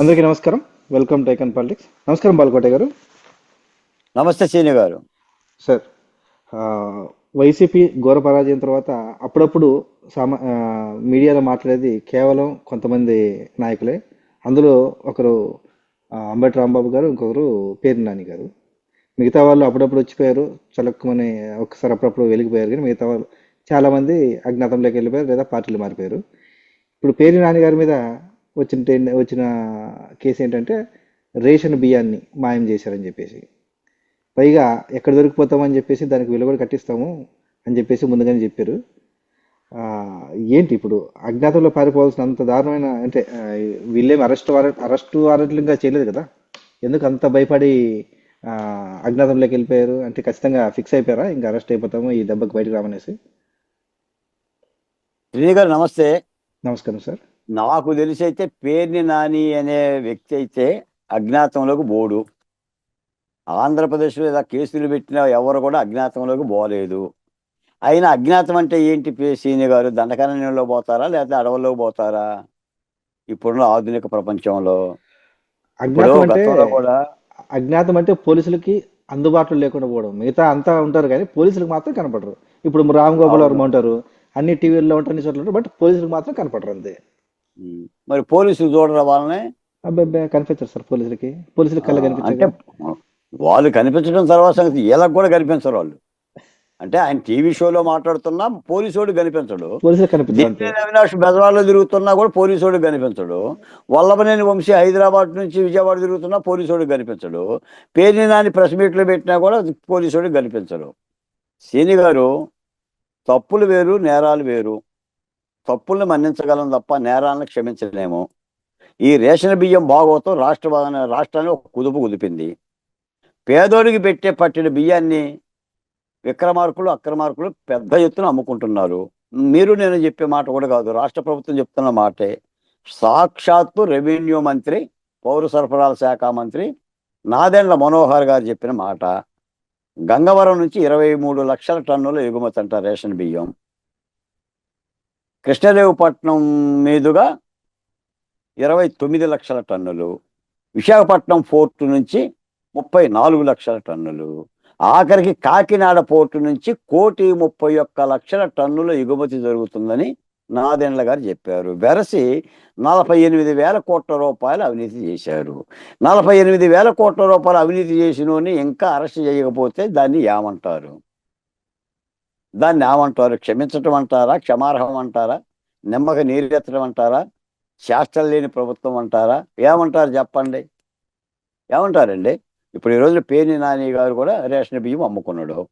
అందరికీ నమస్కారం. Welcome to icon politics నమస్కారం బాలకోట గారు. నమస్తే సీని గారు. సార్ వైసీపీ ఘోర పరాజయం తర్వాత అప్పుడప్పుడు సామా మీడియాలో మాట్లాడేది కేవలం కొంతమంది నాయకులే. అందులో ఒకరు అంబటి రాంబాబు గారు ఇంకొకరు పేరు నాని గారు. మిగతా వాళ్ళు అప్పుడప్పుడు వచ్చిపోయారు చలక్కుమని ఒకసారి అప్పుడప్పుడు వెలిగిపోయారు కానీ మిగతా వాళ్ళు చాలామంది అజ్ఞాతంలోకి వెళ్ళిపోయారు లేదా పార్టీలు మారిపోయారు. ఇప్పుడు పేరు నాని గారి మీద వచ్చిన టెన్- వచ్చిన కేసు ఏంటంటే రేషన్ బియ్యాన్ని మాయం చేశారని చెప్పేసి. పైగా ఎక్కడ దొరికిపోతామని చెప్పేసి దానికి విలువ కూడా కట్టిస్తాము అని చెప్పేసి ముందుగానే చెప్పారు. ఏంటి ఇప్పుడు అజ్ఞాతంలో పారిపోవాల్సిన అంత దారుణమైన అంటే ఆ, వీళ్ళేం అరెస్ట్ వారెంట్ అరెస్ట్ వారెంట్లు ఇంకా చేయలేదు కదా? ఎందుకు అంత భయపడి అజ్ఞాతంలోకి వెళ్ళిపోయారు? అంటే ఖచ్చితంగా ఫిక్స్ అయిపోయారా? ఇంకా అరెస్ట్ అయిపోతాము ఈ దెబ్బకి బయటకు రామనేసి. గారు నమస్తే. నమస్కారం సార్. నాకు తెలిసి అయితే పేర్ని నాని అనే వ్యక్తి అయితే అజ్ఞాతంలోకి బోడు ఆంధ్రప్రదేశ్లో ఇలా కేసులు పెట్టిన ఎవరు కూడా అజ్ఞాతంలోకి పోలేదు. అయినా అజ్ఞాతం అంటే ఏంటి పే- సీని గారు? దండకారణ్యంలో పోతారా? లేకపోతే అడవుల్లోకి పోతారా? ఇప్పుడున్న ఆధునిక ప్రపంచంలో. కూడా అజ్ఞాతం అంటే పోలీసులకి అందుబాటులో లేకుండా పోవడం. మిగతా అంతా ఉంటారు కానీ పోలీసులకు మాత్రం కనపడరు. ఇప్పుడు రామ్ గోపాల్ వర్మ ఉంటారు అన్ని టీవీల్లో ఉంటారు అన్ని చోట్ల ఉంటారు బట్ పోలీసులకు మాత్రం కనపడరు అంతే. మరి పోలీసులు చూడరా వాళ్ళని? అబ్బాయి కనిపించరు సార్ పోలీసులకి. పోలీసులకి కళ్ళ వాళ్ళు కనిపించడం తర్వాత సంగతి వీళ్ళకి కూడా కనిపించరు వాళ్ళు. అంటే ఆయన టీవీ షోలో మాట్లాడుతున్నా పోలీసోడు కనిపించడు. అవినాష్ బెజవాడలో తిరుగుతున్నా కూడా పోలీసోడు కనిపించడు. వల్లభనేని వంశీ హైదరాబాద్ నుంచి విజయవాడ తిరుగుతున్నా పోలీసోడు కనిపించడు. పేర్ని నాని ప్రెస్ మీట్లు పెట్టినా కూడా పోలీసోడు కనిపించడు సీని గారు తప్పులు వేరు నేరాలు వేరు. తప్పుల్ని మన్నించగలం తప్ప నేరాలను క్షమించలేము. ఈ రేషన్ బియ్యం బాగోతో రాష్ట్ర రాష్ట్రాన్ని ఒక కుదుపు కుదిపింది. పేదోడికి పెట్టే పట్టిన బియ్యాన్ని విక్రమార్కులు అక్రమార్కులు పెద్ద ఎత్తున అమ్ముకుంటున్నారు. మీరు నేను చెప్పే మాట కూడా కాదు రాష్ట్ర ప్రభుత్వం చెప్తున్న మాటే. సాక్షాత్తు రెవెన్యూ మంత్రి పౌర సరఫరాల శాఖ మంత్రి నాదెండ్ల మనోహర్ గారు చెప్పిన మాట. గంగవరం నుంచి ఇరవై మూడు లక్షల టన్నుల ఎగుమతి అంట రేషన్ బియ్యం. కృష్ణదేవపట్నం మీదుగా ఇరవై తొమ్మిది లక్షల టన్నులు విశాఖపట్నం పోర్టు నుంచి ముప్పై నాలుగు లక్షల టన్నులు ఆఖరికి కాకినాడ పోర్టు నుంచి కోటి ముప్పై ఒక్క లక్షల టన్నుల ఎగుమతి జరుగుతుందని నాదెండ్ల గారు చెప్పారు. వెరసి నలభై ఎనిమిది వేల కోట్ల రూపాయలు అవినీతి చేశారు. నలభై ఎనిమిది వేల కోట్ల రూపాయలు అవినీతి చేసినోని ఇంకా అరెస్ట్ చేయకపోతే దాన్ని ఏమంటారు? దాన్ని ఏమంటారు? క్షమించటం అంటారా? క్షమార్హం అంటారా? నిమ్మక నీరెత్తడం అంటారా? శాస్త్రం లేని ప్రభుత్వం అంటారా? ఏమంటారు చెప్పండి? ఏమంటారండి? ఇప్పుడు ఈ రోజున పేని నాని గారు కూడా రేషన్ బియ్యం అమ్ముకున్నాడు.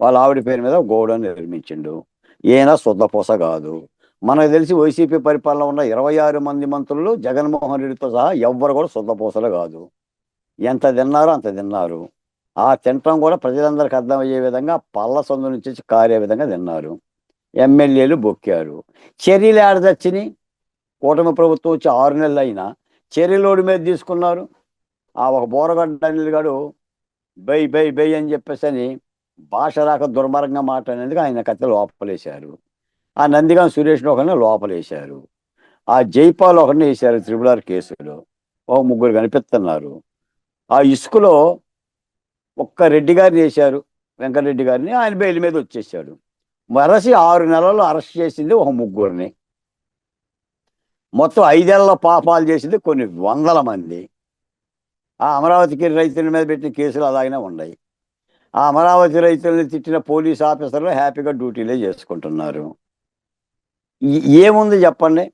వాళ్ళ ఆవిడ పేరు మీద గోడౌన్ నిర్మించిండు. ఈయన శుద్ధపూస కాదు. మనకు తెలిసి వైసీపీ పరిపాలన ఉన్న ఇరవై ఆరు మంది మంత్రులు జగన్మోహన్ రెడ్డితో సహా ఎవ్వరు కూడా శుద్ధపూసలు కాదు. ఎంత తిన్నారో అంత తిన్నారు. ఆ తినటం కూడా ప్రజలందరికీ అర్థమయ్యే విధంగా పళ్ళ సందు నుంచి కారే విధంగా తిన్నారు. ఎమ్మెల్యేలు బొక్కారు. చర్యలు ఆడదచ్చిని కూటమి ప్రభుత్వం వచ్చి ఆరు నెలలు అయినా చర్యలోడి మీద తీసుకున్నారు. ఆ ఒక Boragadda Anil bye bye bye అని చెప్పేసి అని భాష రాక దుర్మార్గంగా మాట్లాడేందుకు ఆయన కథ లోపలేశారు. ఆ నందిగాం సురేష్ ఒకరిని లోపలేశారు. ఆ జైపాల్ ఒకరిని వేశారు త్రిపుల్ ఆర్ కేసులో. ఒక ముగ్గురు కనిపిస్తున్నారు. ఆ ఇసుకలో ఒక్క రెడ్డి గారిని వేశారు వెంకటరెడ్డి గారిని ఆయన బెయిల్ మీద వచ్చేసాడు. మరసి ఆరు నెలలు అరెస్ట్ చేసింది ఒక ముగ్గురిని. మొత్తం ఐదేళ్ళ పాపాలు చేసింది కొన్ని వందల మంది. ఆ అమరావతికి రైతుల మీద పెట్టిన కేసులు అలాగనే ఉన్నాయి. ఆ అమరావతి రైతులను తిట్టిన పోలీస్ ఆఫీసర్లు హ్యాపీగా డ్యూటీలే చేసుకుంటున్నారు. ఏముంది చెప్పండి?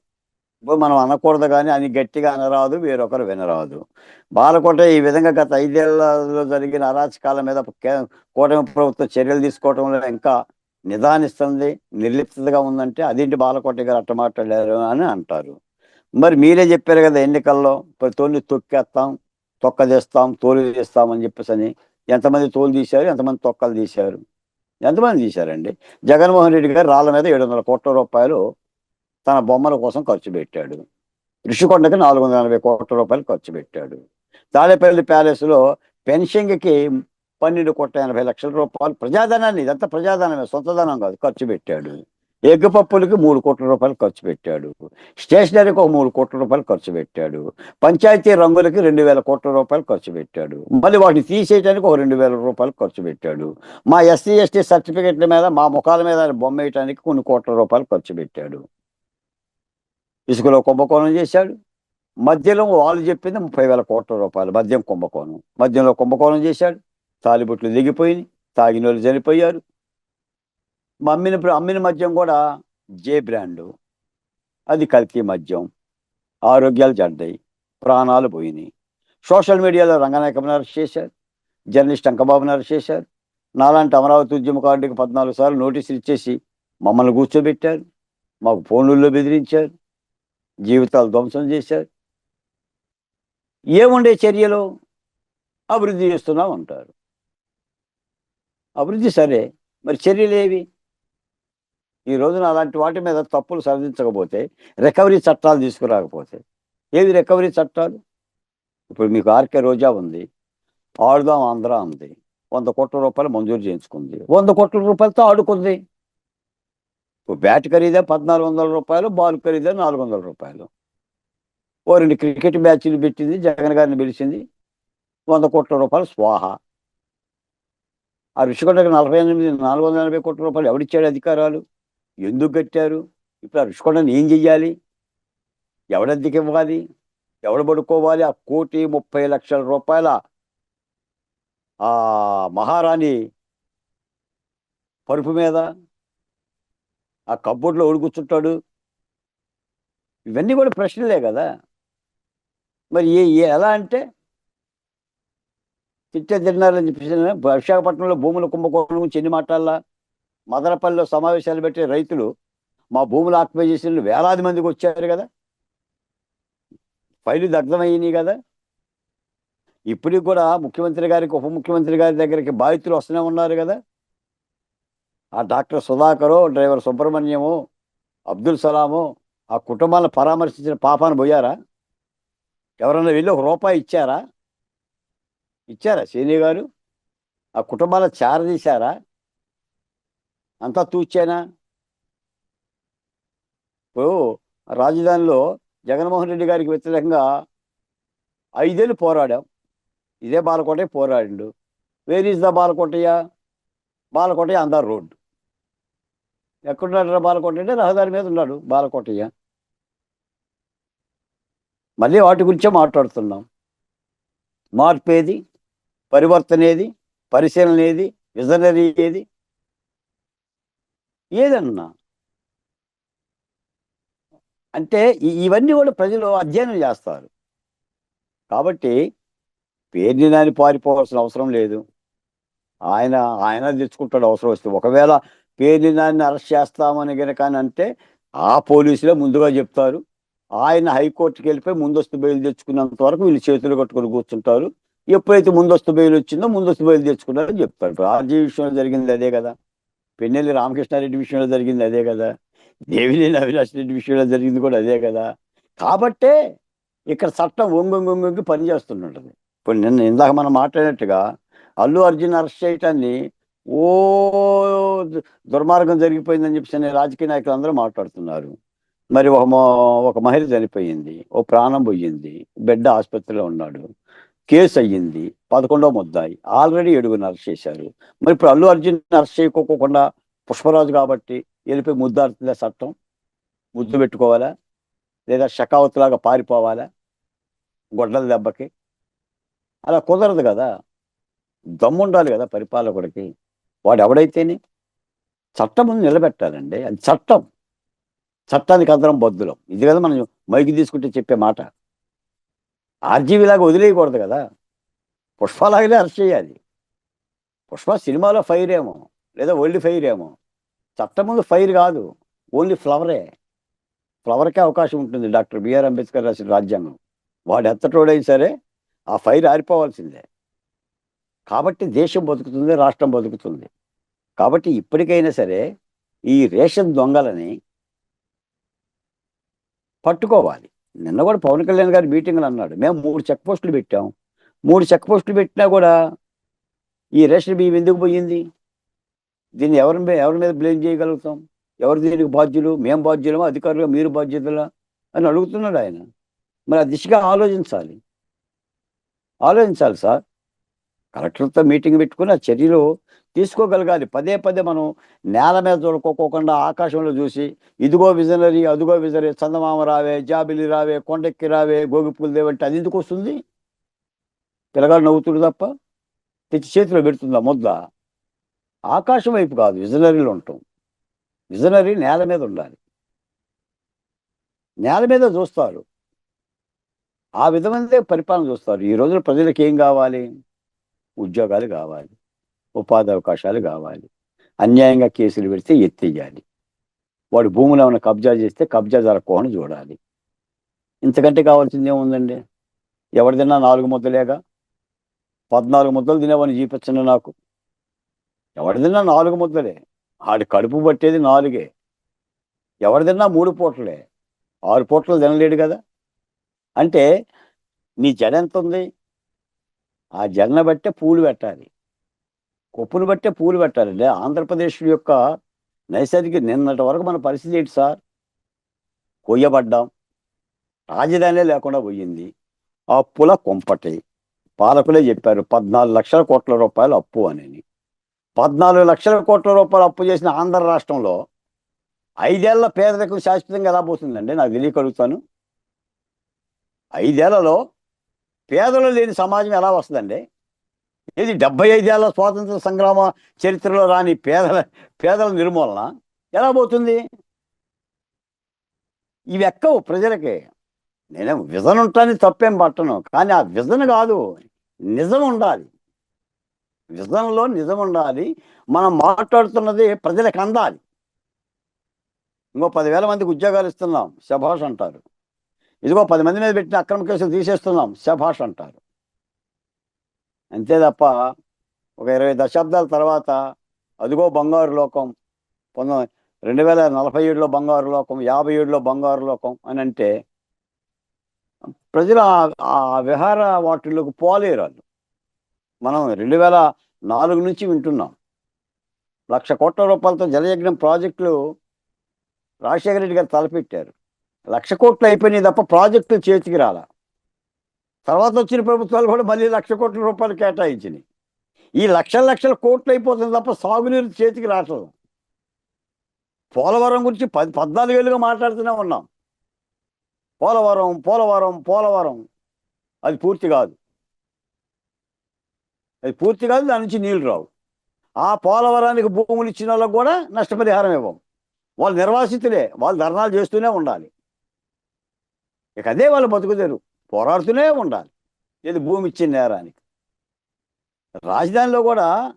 ఇప్పుడు మనం అనకూడదు కానీ అని గట్టిగా అనరాదు వేరొకరు వినరాదు. బాలకోట ఈ విధంగా గత ఐదేళ్ళలో జరిగిన అరాచకాల మీద కూటమి ప్రభుత్వం చర్యలు తీసుకోవడంలో ఇంకా నిదానిస్తుంది నిర్లిప్తగా ఉందంటే అదేంటి బాలకోట గారు అట్ట మాట్లాడారు అని అంటారు. మరి మీరే చెప్పారు కదా ఎన్నికల్లో తోని తొక్కేస్తాం తొక్క తీస్తాం తోలు తీస్తాం అని చెప్పేసి అని. ఎంతమంది తోలు తీశారు ఎంతమంది తొక్కలు తీశారు? ఎంతమంది తీశారండి? జగన్మోహన్ రెడ్డి గారు రాళ్ళ మీద ఏడు వందల కోట్ల రూపాయలు తన బొమ్మల కోసం ఖర్చు పెట్టాడు. ఋషికొండకి నాలుగు వందల నలభై కోట్ల రూపాయలు ఖర్చు పెట్టాడు. తాడేపల్లి ప్యాలెస్లో పెన్షన్కి పన్నెండు కోట్ల ఎనభై లక్షల రూపాయలు ప్రజాధనాన్ని ఇదంతా ప్రజాధనమే సొంతధనం కాదు ఖర్చు పెట్టాడు. ఎగ్ పప్పులకి మూడు కోట్ల రూపాయలు ఖర్చు పెట్టాడు. స్టేషనరీకి ఒక మూడు కోట్ల రూపాయలు ఖర్చు పెట్టాడు. పంచాయతీ రంగులకి రెండు వేల కోట్ల రూపాయలు ఖర్చు పెట్టాడు. మళ్ళీ వాటిని తీసేయడానికి ఒక రెండు వేల రూపాయలు ఖర్చు పెట్టాడు. మా ఎస్సీ ఎస్టీ సర్టిఫికెట్ల మీద మా ముఖాల మీద బొమ్మ వేయడానికి కొన్ని కోట్ల రూపాయలు ఖర్చు పెట్టాడు. ఇసుకలో కుంభకోణం చేశాడు. మధ్యలో వాళ్ళు చెప్పింది ముప్పై వేల కోట్ల రూపాయలు మద్యం కుంభకోణం. మద్యంలో కుంభకోణం చేశాడు. తాలిబొట్లు దిగిపోయినాయి. తాగిన వాళ్ళు చనిపోయారు. మా అమ్మిన అమ్మిన మద్యం కూడా జే బ్రాండు. అది కల్తీ మద్యం. ఆరోగ్యాలు చెడ్డాయి. ప్రాణాలు పోయినాయి. సోషల్ మీడియాలో రంగనాయకం అరెస్ట్ చేశారు. జర్నలిస్ట్ అంకబాబుని అరెస్ట్ చేశారు. నాలాంటి అమరావతి ఉద్యమకారుడికి పద్నాలుగు సార్లు నోటీసులు ఇచ్చేసి మమ్మల్ని కూర్చోబెట్టారు. మాకు ఫోన్లలో బెదిరించారు. జీవితాలు ధ్వంసం చేశారు. ఏముండే చర్యలు? అభివృద్ధి చేస్తున్నాం అంటారు. అభివృద్ధి సరే మరి చర్యలు ఏవి? ఈ రోజున అలాంటి వాటి మీద తప్పులు సరిదించకపోతే రికవరీ చట్టాలు తీసుకురాకపోతే ఏవి రికవరీ చట్టాలు? ఇప్పుడు మీకు ఆర్కే రోజా ఉంది. ఆడుదాం ఆంధ్ర ఉంది వంద కోట్ల రూపాయలు మంజూరు చేయించుకుంది. వంద కోట్ల రూపాయలతో ఆడుకుంది. బ్యాట్ ఖరీదే పద్నాలుగు వందల రూపాయలు బాల్ ఖరీదే నాలుగు వందల రూపాయలు. ఓ రెండు క్రికెట్ మ్యాచ్లు పెట్టింది జగన్ గారిని పిలిచింది వంద కోట్ల రూపాయలు స్వాహ. ఆ రుషికొండకు నలభై ఎనిమిది నాలుగు వందల ఎనభై కోట్ల రూపాయలు ఎవడిచ్చాడు అధికారాలు? ఎందుకు కట్టారు? ఇప్పుడు ఆ రుషికొండను ఏం చెయ్యాలి? ఎవడద్దెకి ఇవ్వాలి? ఎవడు పడుకోవాలి? ఆ కోటి ముప్పై లక్షల రూపాయల ఆ మహారాణి పరుపు మీద ఆ కబోర్డ్లో ఎవడు కూర్చుంటాడు? ఇవన్నీ కూడా ప్రశ్నలే కదా. మరి ఏ- ఎలా అంటే? తిట్టే తిన్నారని చెప్పేసి విశాఖపట్నంలో భూముల కుంభకోణం గురించి ఎన్ని మాట్లాడాలా? మదనపల్లిలో సమావేశాలు పెట్టే రైతులు మా భూములు ఆక్యుపై చేసిన వేలాది మందికి వచ్చారు కదా. ఫైలు దగ్ధమయ్యినాయి కదా. ఇప్పటికి కూడా ముఖ్యమంత్రి గారికి ఉప ముఖ్యమంత్రి గారి దగ్గరికి బాధితులు వస్తూనే ఉన్నారు కదా. ఆ డాక్టర్ సుధాకరు డ్రైవర్ సుబ్రహ్మణ్యము అబ్దుల్ సలాము ఆ కుటుంబాలను పరామర్శించిన పాపాన్ని పోయారా? ఎవరన్నా వెళ్ళి ఒక రూపాయి ఇచ్చారా? ఇచ్చారా సీని గారు? ఆ కుటుంబాలను చారదీశారా? అంతా తూచానా ఇప్పుడు రాజధానిలో జగన్మోహన్ రెడ్డి గారికి వ్యతిరేకంగా ఐదేళ్ళు పోరాడాం. ఇదే Balakotaiah పోరాడిండు. Where is the Balakotaiah? Balakotaiah అందార్ road. ఎక్కడున్నాడు బాలకోట అంటే రహదారి మీద ఉన్నాడు బాలకోటయ్య. మళ్ళీ వాటి గురించే మాట్లాడుతున్నాం. మార్పు ఏది పరివర్తన ఏది పరిశీలన ఏది విజనరీ ఏది ఏదన్నా. అంటే ఇవన్నీ కూడా ప్రజలు అధ్యయనం చేస్తారు. కాబట్టి పేరుని నాని పారిపోవాల్సిన అవసరం లేదు. ఆయన ఆయన తెచ్చుకుంటాడు అవసరం వస్తే. ఒకవేళ పేరుని నాన్ని అరెస్ట్ చేస్తామని కనుక అని అంటే ఆ పోలీసులే ముందుగా చెప్తారు. ఆయన హైకోర్టుకి వెళ్ళిపోయి ముందస్తు బెయిల్ తెచ్చుకున్నంత వరకు వీళ్ళు చేతులు కట్టుకొని కూర్చుంటారు. ఎప్పుడైతే ముందస్తు బెయిల్ వచ్చిందో ముందస్తు బెయిల్ తెచ్చుకున్నారని చెప్తారు. ఆర్జీ విషయంలో జరిగింది అదే కదా. పెన్నెల్లి రామకృష్ణారెడ్డి విషయంలో జరిగింది అదే కదా. దేవినేని అవినాష్ రెడ్డి విషయంలో జరిగింది కూడా అదే కదా. కాబట్టే ఇక్కడ చట్టం ఒంగొంగి ఒంగొంగి పనిచేస్తుంటుంది. ఇప్పుడు నిన్న ఇందాక మనం మాట్లాడినట్టుగా అల్లు అర్జున్ అరెస్ట్ చేయటాన్ని ఓ దు- దుర్మార్గం జరిగిపోయిందని చెప్పి రాజకీయ నాయకులు అందరూ మాట్లాడుతున్నారు. మరి ఒక ఒక మహిళ చనిపోయింది ఓ ప్రాణం పోయింది బిడ్డ ఆసుపత్రిలో ఉన్నాడు కేసు అయ్యింది పదకొండో ముద్దాయి ఆల్రెడీ ఏడుగురిని అరెస్ట్ చేశారు. మరి ఇప్పుడు అల్లు అర్జున్ అరెస్ట్ చేయకోకుండా పుష్పరాజు కాబట్టి వెళ్ళిపోయి ముద్దాడుతుందా చట్టం? ముద్దు పెట్టుకోవాలా? లేదా షకావత్ లాగా పారిపోవాలా? గొడ్డల దెబ్బకి? అలా కుదరదు కదా. దమ్ముండాలి కదా పరిపాలకుడికి. వాడు ఎవడైతేనే చట్టం ముందు నిలబెట్టాలండి. అది చట్టం. చట్టానికి అందరం బద్దులం. ఇది కదా మనం మైకి తీసుకుంటే చెప్పే మాట. ఆర్జీవీలాగా వదిలేయకూడదు కదా. పుష్పలాగానే అరెస్ట్ చేయాలి. పుష్ప సినిమాలో ఫైర్ ఏమో లేదా ఓన్లీ ఫైర్ ఏమో చట్టం ముందు ఫైర్ కాదు. ఓన్లీ ఫ్లవరే. ఫ్లవర్కే అవకాశం ఉంటుంది. డాక్టర్ బిఆర్ అంబేద్కర్ రాసిన రాజ్యాంగం. వాడు ఎత్తటోడైనా సరే ఆ ఫైర్ ఆరిపోవాల్సిందే. కాబట్టి దేశం బతుకుతుంది రాష్ట్రం బతుకుతుంది. కాబట్టి ఇప్పటికైనా సరే ఈ రేషన్ దొంగలని పట్టుకోవాలి. నిన్న కూడా పవన్ కళ్యాణ్ గారి మీటింగ్లు అన్నాడు. మేము మూడు చెక్ పోస్టులు పెట్టాం. మూడు చెక్ పోస్టులు పెట్టినా కూడా ఈ రేషన్ బియ్యం ఎందుకు పోయింది? దీన్ని ఎవరి ఎవరి మీద బ్లేమ్ చేయగలుగుతాం? ఎవరు దీనికి బాధ్యులు? మేము బాధ్యులమా? అధికారులుగా మీరు బాధ్యతలా? అని అడుగుతున్నాడు ఆయన. మరి ఆ దిశగా ఆలోచించాలి. ఆలోచించాలి సార్. కలెక్టర్తో మీటింగ్ పెట్టుకుని ఆ చర్యలు తీసుకోగలగాలి. పదే పదే మనం నేల మీద చూడుకోకుండా ఆకాశంలో చూసి ఇదిగో విజనరీ అదిగో విజనరీ చందమామ రావే జాబిలి రావే కొండెక్కి రావే గోగిపూలు దేవంటే అది ఎందుకు వస్తుంది? పిల్లగాడు నవ్వుతుడు తప్ప తెచ్చి చేతిలో పెడుతుందా ముద్ద? ఆకాశం వైపు కాదు విజనరీలో ఉంటాం. విజనరీ నేల మీద ఉండాలి. నేల మీద చూస్తారు. ఆ విధమైనదే పరిపాలన చూస్తారు. ఈ రోజున ప్రజలకు ఏం కావాలి? ఉద్యోగాలు కావాలి ఉపాధి అవకాశాలు కావాలి. అన్యాయంగా కేసులు పెడితే ఎత్తేయాలి. వాడు భూములు ఏమైనా కబ్జా చేస్తే కబ్జా జరగకోని చూడాలి. ఇంతకంటే కావాల్సింది ఏముందండి? ఎవరు తిన్నా నాలుగు ముద్దలేగా? పద్నాలుగు ముద్దలు తినేవాడిని చూపించండి నాకు. ఎవరు తిన్నా నాలుగు ముద్దలే. ఆడి కడుపు పట్టేది నాలుగే. ఎవరు తిన్నా మూడు పూటలే. ఆరు పూటలు తినలేడు కదా? అంటే నీ జడ ఎంత ఉంది ఆ జన్న బట్టే పూలు పెట్టాలి. కొప్పును బట్టే పూలు పెట్టాలండి ఆంధ్రప్రదేశ్ యొక్క నైసర్గిక నిన్నటి వరకు మన పరిస్థితి ఏంటి సార్? కొయ్యబడ్డాం. రాజధానే లేకుండా పోయింది. అప్పుల కొంపటి పాలకులే చెప్పారు పద్నాలుగు లక్షల కోట్ల రూపాయలు అప్పు అని పద్నాలుగు లక్షల కోట్ల రూపాయలు అప్పు చేసిన ఆంధ్ర రాష్ట్రంలో ఐదేళ్ళ పేదరికం శాశ్వతంగా ఎలా పోతుందండి? నాకు తెలియకలుగుతాను ఐదేళ్ళలో పేదలు లేని సమాజం ఎలా వస్తుందండి? ఇది డెబ్బై ఐదేళ్ళ స్వాతంత్ర సంగ్రామ చరిత్రలో రాని పేదల పేదల నిర్మూలన ఎలా పోతుంది? ఇవి ఎక్కవు ప్రజలకి నేనే విజన్ ఉంటాను తప్పేం పట్టను కానీ ఆ విజన్ కాదు నిజం ఉండాలి. విజన్లో నిజం ఉండాలి మనం మాట్లాడుతున్నది ప్రజలకు అందాలి. ఇంకో పదివేల మందికి ఉద్యోగాలు ఇస్తున్నాం శభాష్ అంటారు. ఇదిగో పది మంది మీద పెట్టిన అక్రమ కేసులు తీసేస్తున్నాం శభాష్ అంటారు. అంతే తప్ప ఒక ఇరవై దశాబ్దాల తర్వాత అదిగో బంగారు లోకం పంతొమ్మిది రెండు వేల నలభై ఏడులో బంగారు లోకం యాభై ఏడులో బంగారు లోకం అని అంటే ప్రజలు ఆ- ఆ విహార వాటిల్లోకి పోలేరు వాళ్ళు. మనం రెండు వేల నాలుగు నుంచి వింటున్నాం. లక్ష కోట్ల రూపాయలతో జలయజ్ఞం ప్రాజెక్టులు రాజశేఖర రెడ్డి గారు తలపెట్టారు. లక్ష కోట్లు అయిపోయినాయి తప్ప ప్రాజెక్టులు చేతికి రాల. తర్వాత వచ్చిన ప్రభుత్వాలు కూడా మళ్ళీ లక్ష కోట్ల రూపాయలు కేటాయించినాయి. ఈ లక్షల లక్షల కోట్లు అయిపోతుంది తప్ప సాగునీరు చేతికి రావట్లేదు. పోలవరం గురించి పది పద్నాలుగు వేలుగా మాట్లాడుతూనే ఉన్నాం. పోలవరం పోలవరం పోలవరం. అది పూర్తి కాదు. అది పూర్తి కాదు దాని నుంచి నీళ్ళు రావు. ఆ పోలవరానికి భూములు ఇచ్చిన వాళ్ళకు కూడా నష్టపరిహారం ఇవ్వం. వాళ్ళు నిర్వాసితులే వాళ్ళు ధర్నాలు చేస్తూనే ఉండాలి. ఇక అదే వాళ్ళు బతుకుతారు. పోరాడుతూనే ఉండాలి. ఇది భూమి ఇచ్చిన నేరానికి. రాజధానిలో కూడా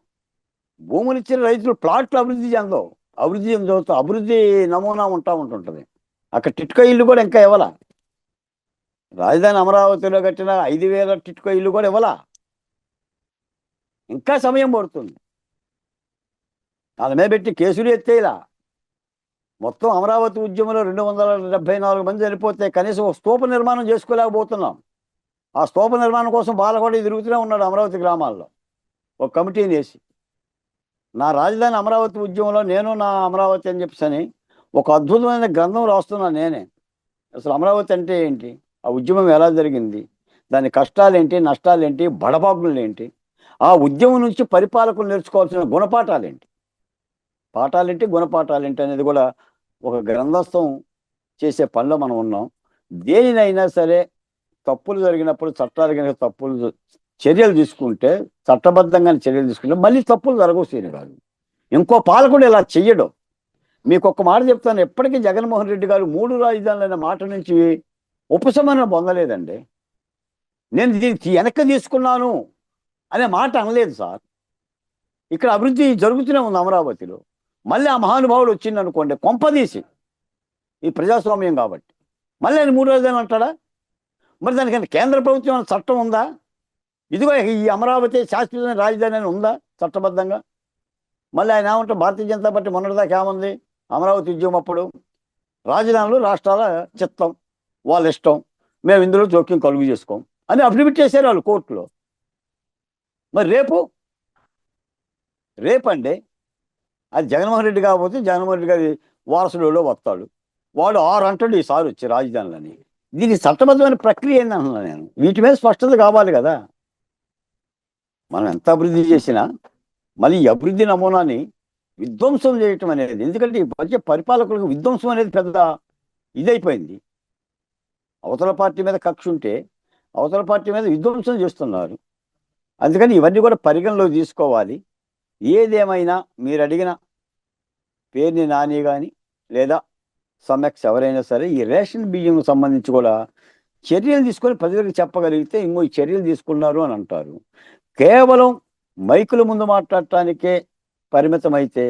భూములు ఇచ్చిన రైతులు ప్లాట్లు అభివృద్ధి చెందవు. అభివృద్ధి చెందవచ్చు అభివృద్ధి నమూనా ఉంటా ఉంటుంటుంది. అక్కడ టిట్కో ఇల్లు కూడా ఇంకా ఇవ్వాల. రాజధాని అమరావతిలో కట్టిన ఐదు వేల టిట్కో ఇల్లు కూడా ఇవ్వాల. ఇంకా సమయం పడుతుంది. వాళ్ళ మీద పెట్టి కేసులు ఎత్తేలా. మొత్తం అమరావతి ఉద్యమంలో రెండు వందల డెబ్బై నాలుగు మంది చనిపోతే కనీసం ఒక స్తూప నిర్మాణం చేసుకోలేకపోతున్నాం. ఆ స్తూప నిర్మాణం కోసం బాలకోట తిరుగుతూనే ఉన్నాడు అమరావతి గ్రామాల్లో. ఒక కమిటీని వేసి. నా రాజధాని అమరావతి ఉద్యమంలో నేను నా అమరావతి అని చెప్పేసి ఒక అద్భుతమైన గ్రంథం రాస్తున్నాను నేనే. అసలు అమరావతి అంటే ఏంటి? ఆ ఉద్యమం ఎలా జరిగింది? దాని కష్టాలేంటి? నష్టాలేంటి? బడబాగులు ఏంటి ఆ ఉద్యమం నుంచి పరిపాలకులు నేర్చుకోవాల్సిన గుణపాఠాలేంటి? పాఠాలేంటి? గుణపాఠాలేంటి అనేది కూడా ఒక గ్రంథస్థం చేసే పనిలో మనం ఉన్నాం. దేనినైనా సరే తప్పులు జరిగినప్పుడు చట్టాలు కనుక తప్పులు చర్యలు తీసుకుంటే చట్టబద్ధంగా చర్యలు తీసుకుంటే మళ్ళీ తప్పులు జరగవు సీని కాదు. ఇంకో పాలకుడు ఇలా చెయ్యడం. మీకు ఒక్క మాట చెప్తాను. ఎప్పటికీ జగన్మోహన్ రెడ్డి గారు మూడు రాజధానులైన మాట నుంచి ఉపశమనం పొందలేదండి. నేను దీన్ని వెనక్కి తీసుకున్నాను అనే మాట అనలేదు సార్. ఇక్కడ అభివృద్ధి జరుగుతూనే ఉంది అమరావతిలో. మళ్ళీ ఆ మహానుభావుడు వచ్చింది అనుకోండి కొంపదీసి ఈ ప్రజాస్వామ్యం కాబట్టి. మళ్ళీ ఆయన మూడు రోజులు అంటాడా మరి దానికన్నా కేంద్ర ప్రభుత్వం చట్టం ఉందా? ఇదిగో ఈ అమరావతి శాశ్వత రాజధాని అని ఉందా చట్టబద్ధంగా? మళ్ళీ ఆయన ఏమంటారు భారతీయ జనతా పార్టీ మొన్నటిదాకా ఏముంది? అమరావతి ఉద్యమం అప్పుడు. రాజధానులు రాష్ట్రాల చిత్తం వాళ్ళ ఇష్టం. మేము ఇందులో జోక్యం కలుగు చేసుకోం అని అఫిడవిట్ చేశారు వాళ్ళు కోర్టులో. మరి రేపు? రేపండి. అది జగన్మోహన్ రెడ్డి కాకపోతే జగన్మోహన్ రెడ్డి గారి వారసులలో వస్తాడు. వాడు ఆరు అంటాడు ఈసారి వచ్చి రాజధానులని. దీనికి చట్టబద్ధమైన ప్రక్రియ ఏందంటున్నా నేను. వీటి మీద స్పష్టత కావాలి కదా. మనం ఎంత అభివృద్ధి చేసినా మళ్ళీ ఈ అభివృద్ధి నమూనాని విధ్వంసం చేయటం అనేది ఎందుకంటే ఈ మధ్య పరిపాలకులకు విధ్వంసం అనేది పెద్ద ఇదైపోయింది. అవతల పార్టీ మీద కక్ష ఉంటే అవతల పార్టీ మీద విధ్వంసం చేస్తున్నారు. అందుకని ఇవన్నీ కూడా పరిగణలోకి తీసుకోవాలి. ఏదేమైనా మీరు అడిగిన పేరుని నాని కానీ లేదా సమ్యక్స్ ఎవరైనా సరే ఈ రేషన్ బియ్యం సంబంధించి కూడా చర్యలు తీసుకొని ప్రజలకు చెప్పగలిగితే ఇంకో ఈ చర్యలు తీసుకున్నారు అని అంటారు. కేవలం మైకుల ముందు మాట్లాడటానికే పరిమితమైతే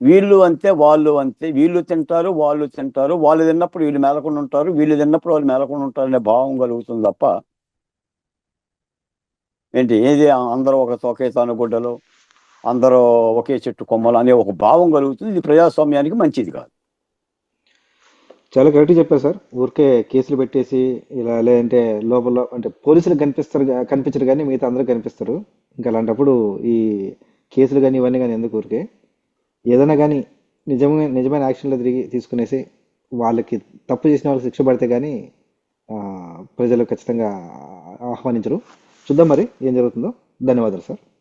వీళ్ళు అంతే వాళ్ళు అంతే వీళ్ళు తింటారు వాళ్ళు తింటారు వాళ్ళు తిన్నప్పుడు వీళ్ళు మేలకుండా ఉంటారు వీళ్ళు తిన్నప్పుడు వాళ్ళు మేలకుండా ఉంటారు అనే భావం కలుగుతుంది తప్ప ఏంటి? ఏది అందరూ ఒక ఒకే తానుగుడ్డలో అందరూ ఒకే చెట్టు కొమ్మలు అనే ఒక భావం కలుగుతుంది. ఇది ప్రజాస్వామ్యానికి మంచిది కాదు. చాలా కరెక్ట్ చెప్పారు సార్. ఊరికే కేసులు పెట్టేసి ఇలా లేదంటే లోపల అంటే పోలీసులు కనిపిస్తారు కనిపించరు కానీ మిగతా అందరూ కనిపిస్తారు. ఇంకా అలాంటప్పుడు ఈ కేసులు కానీ ఇవన్నీ కానీ ఎందుకు ఊరికే? ఏదైనా కానీ నిజమైన నిజమైన యాక్షన్లో తిరిగి తీసుకునేసి వాళ్ళకి తప్పు చేసిన వాళ్ళకి శిక్ష పడితే కానీ ప్రజలు ఖచ్చితంగా ఆహ్వానించరు. చూద్దాం మరి ఏం జరుగుతుందో. ధన్యవాదాలు సార్.